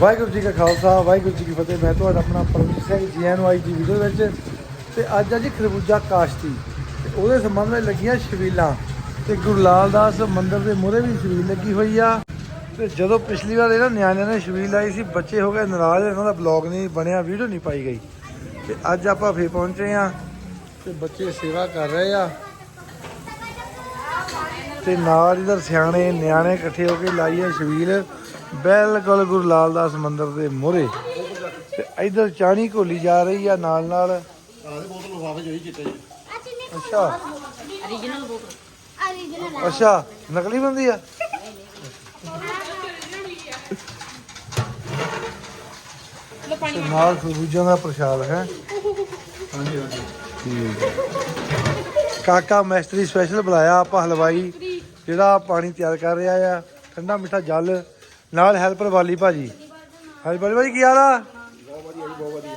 ਵਾਹਿਗੁਰੂ ਜੀ ਕਾ ਖਾਲਸਾ, ਵਾਹਿਗੁਰੂ ਜੀ ਕੀ ਫਤਿਹ। ਮੈਂ ਤੁਹਾਡਾ ਆਪਣਾ ਪਰਮਜੀਤ ਸਿੰਘ ਜੀ ਆਇਆਂ ਨੂੰ ਦੀ ਵੀਡੀਓ ਵਿੱਚ ਤੇ ਅੱਜ ਆ ਜੀ ਖਰਬੂਜਾ ਕਾਸ਼ਤੀ। ਤੇ ਉਹਦੇ ਸੰਬੰਧ ਵਿੱਚ ਲੱਗੀਆਂ ਛਬੀਲਾਂ। ਤੇ ਗੁਰੂ ਲਾਲ ਦਾਸ ਮੰਦਿਰ ਦੇ ਮੂਹਰੇ ਵੀ ਛਬੀਲ ਲੱਗੀ ਹੋਈ ਆ। ਤੇ ਜਦੋਂ ਪਿਛਲੀ ਵਾਰ ਇਹਨਾਂ ਨਿਆਣਿਆਂ ਨੇ ਛਬੀਲ ਲਾਈ ਸੀ, ਬੱਚੇ ਹੋ ਗਏ ਨਾਰਾਜ਼, ਇਹਨਾਂ ਦਾ ਬਲੌਗ ਨਹੀਂ ਬਣਿਆ, ਵੀਡੀਓ ਨਹੀਂ ਪਾਈ ਗਈ। ਤੇ ਅੱਜ ਆਪਾਂ ਫੇਰ ਪਹੁੰਚੇ ਆ ਤੇ ਬੱਚੇ ਸੇਵਾ ਕਰ ਰਹੇ ਆ। ਤੇ ਨਾਲ ਇਧਰ ਸਿਆਣੇ ਨਿਆਣੇ ਇਕੱਠੇ ਹੋ ਕੇ ਲਾਈ ਹੈ ਛਬੀਲ। ਬਿਲਕੁਲ ਗੁਰੂ ਲਾਲ ਦਾਸ ਮੰਦਿਰ ਦੇ ਮੋਹਰੇ। ਤੇ ਇਧਰ ਚਾਣੀ ਘੋਲੀ ਜਾ ਰਹੀ ਆ ਨਾਲ ਨਾਲ। ਅੱਛਾ। ਨਕਲੀ ਬੰਦੀ ਆ? ਤੇ ਨਾਲ ਖਰਬੂਜਾਂ ਦਾ ਪ੍ਰਸ਼ਾਦ ਹੈ। ਕਾਕਾ ਮੈਸਤਰੀ ਸਪੈਸ਼ਲ ਬੁਲਾਇਆ ਆਪਾਂ ਹਲਵਾਈ, ਜਿਹੜਾ ਪਾਣੀ ਤਿਆਰ ਕਰ ਰਿਹਾ ਆ। ਠੰਡਾ ਮਿੱਠਾ ਜਲ। ਨਾਲ ਹੈਲਪਰ ਵਾਲੀ ਭਾਜੀ। ਹਾਂਜੀ ਵਾਲੀ ਭਾਜੀ, ਕੀ ਹਾਲ ਆ?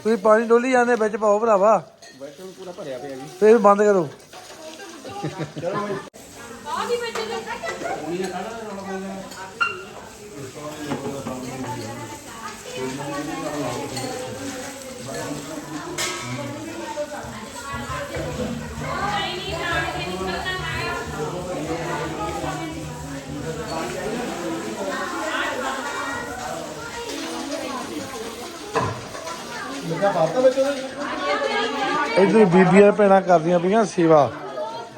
ਤੁਸੀਂ ਪਾਣੀ ਡੋਲੀ ਜਾਂਦੇ, ਵਿੱਚ ਪਾਓ ਭਰਾਵਾ। ਵੈਸੇ ਪੂਰਾ ਭਰਿਆ ਪਿਆ ਜੀ ਫੇਰ ਬੰਦ ਕਰੋ। ਲੱਗਾ ਬਾਤਾਂ ਵਿੱਚ ਉਹਦੇ ਇਧਰ ਬੀਬੀਆਂ ਭੈਣਾਂ ਕਰਦੀਆਂ ਪਈਆਂ ਸੇਵਾ।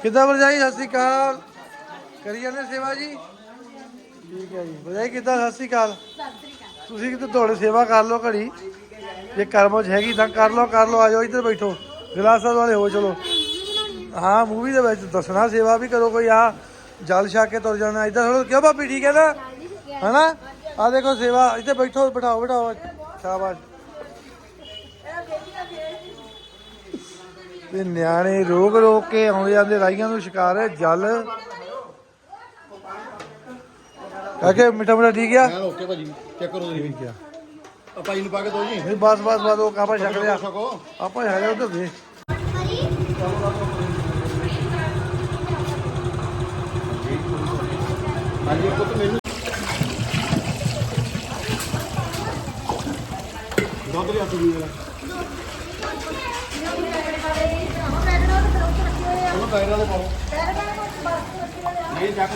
ਕਿੱਦਾਂ ਵਰਜਾਈ ਸਤਿ ਸ਼੍ਰੀ ਅਕਾਲ। ਕਰੀ ਜਾਂਦੇ ਸੇਵਾ ਜੀ? ਠੀਕ ਹੈ ਜੀ। ਵਰਜਾਈ ਕਿੱਦਾਂ ਸਤਿ ਸ਼੍ਰੀ ਅਕਾਲ? ਤੁਸੀਂ ਕਿਤੇ ਦੌੜੇ ਸੇਵਾ ਕਰ ਲਓ ਘੜੀ। ਜੇ ਕਰਮੋਂ 'ਚ ਹੈਗੀ ਤਾਂ ਕਰ ਲਓ ਕਰ ਲਓ। ਆ ਜਾਓ ਇੱਧਰ ਬੈਠੋ। ਗਲਾਸਾਂ ਵਾਲੇ ਹੋ ਚਲੋ। ਹਾਂ ਮੂਵੀ ਦੇ ਵਿੱਚ ਦੱਸਣਾ ਸੇਵਾ ਵੀ ਕਰੋ ਕੋਈ। ਆ ਜਲ ਛਕ ਕੇ ਤੁਰ ਜਾਣਾ। ਇੱਧਰ ਥੋੜਾ ਕਿਉਂ ਭਾਬੀ ਠੀਕ ਹੈ ਨਾ? ਹਨਾ? ਆ ਦੇਖੋ ਸੇਵਾ ਇੱਥੇ ਬੈਠੋ ਬਿਠਾਓ ਬਿਠਾਓ। ਸ਼ਾਬਾਸ਼। ਤੇ ਨਿਆਣੇ ਰੋਗ ਰੋਗ ਕੇ ਆਉਂਦੇ ਜਾਂਦੇ ਰਾਈਆਂ ਨੂੰ ਸ਼ਿਕਾਰ ਹੈ ਜਲ। ਕਾਕੇ ਮਿੱਠਾ ਮਿੱਠਾ ਠੀਕ ਆ? ਮੈਂ ਓਕੇ ਭਾਜੀ ਚੈੱਕ ਕਰੋ ਤੁਸੀਂ। ਠੀਕ ਆ। ਆ ਭਾਈ ਨੂੰ ਪਾ ਕੇ ਦੋ ਜੀ। ਨਹੀਂ ਬਸ ਬਸ ਬਸ ਉਹ ਕਾਪਾ ਛਕ ਲਿਆ। ਸਕੋ ਆਪਾਂ ਹੈਗੇ ਉਧਰ ਦੇ ਹਾਂਜੀ ਪੁੱਤ ਮੈਨੂੰ ਦੁੱਧ ਲਿਆ ਤੂੰ ਮੇਰਾ। ਉਹਨੂੰ ਪੈਰਾਂ ਦੇ ਪਾਓ। ਨਹੀਂ ਚੱਕ